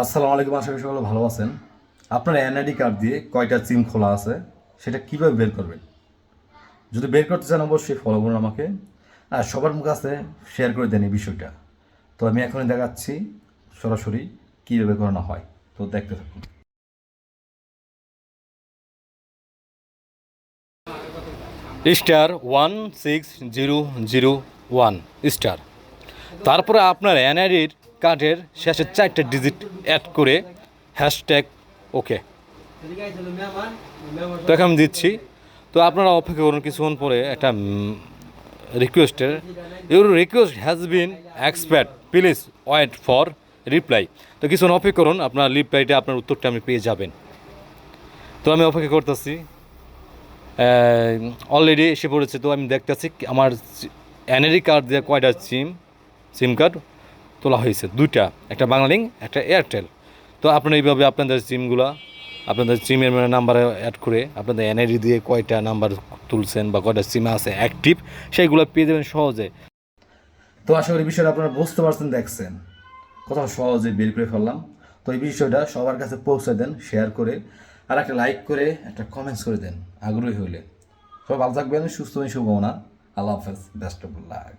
আসসালামু আলাইকুম, আশা করি সকলে ভালো আছেন। আপনার এনআইডি কার্ড দিয়ে কয়টা সিম খোলা আছে, সেটা কীভাবে বের করবেন? যদি বের করতে চান, অবশ্যই ফলো করুন আমাকে। আর সবার কাছে শেয়ার করে দেন এই বিষয়টা। তো আমি এখনই দেখাচ্ছি সরাসরি কীভাবে করানো হয়। তো দেখতে থাকুন। Star one six zero zero one, star. তারপরে আপনার এনআইডির কার্ডের শেষে চারটে ডিজিট অ্যাড করে হ্যাশট্যাগ ওকে তো এখন দিচ্ছি। তো আপনারা অপেক্ষা করুন, কিছুক্ষণ পরে একটা রিকোয়েস্টের your request has been expert please wait for reply তো কিছুক্ষণ অপেক্ষা করুন, আপনার রিপ্লাইটা আপনার উত্তরটা আপনি পেয়ে যাবেন। তো আমি অপেক্ষা করতেছি। অলরেডি এসে পড়েছে, তো আমি দেখতেছি আমার এনআরই কার্ড দিয়ে কয়টা সিম সিম কার্ড তোলা হয়েছে দুইটা, একটা বাংলালিঙ্ক একটা এয়ারটেল তো আপনারা এইভাবে আপনাদের সিমগুলা, আপনাদের সিমের নাম্বারে অ্যাড করে আপনাদের এনআইডি দিয়ে কয়টা নাম্বার তুলছেন বা কয়টা সিম আছে অ্যাক্টিভ সেইগুলো পেয়ে যাবেন সহজে। তো আশা করি বিষয়টা আপনারা বুঝতে পারছেন, দেখছেন। কত সহজে বের করে ফেললাম। তো এই বিষয়টা সবার কাছে পৌঁছে দেন শেয়ার করে, আর একটা লাইক করে, একটা কমেন্টস করে দেন, আগ্রহী হইলে। সবাই ভালো থাকবেন, সুস্থ হয়ে শুভকামনা। আল্লাহ হাফেজ বেস্ট অফ লাক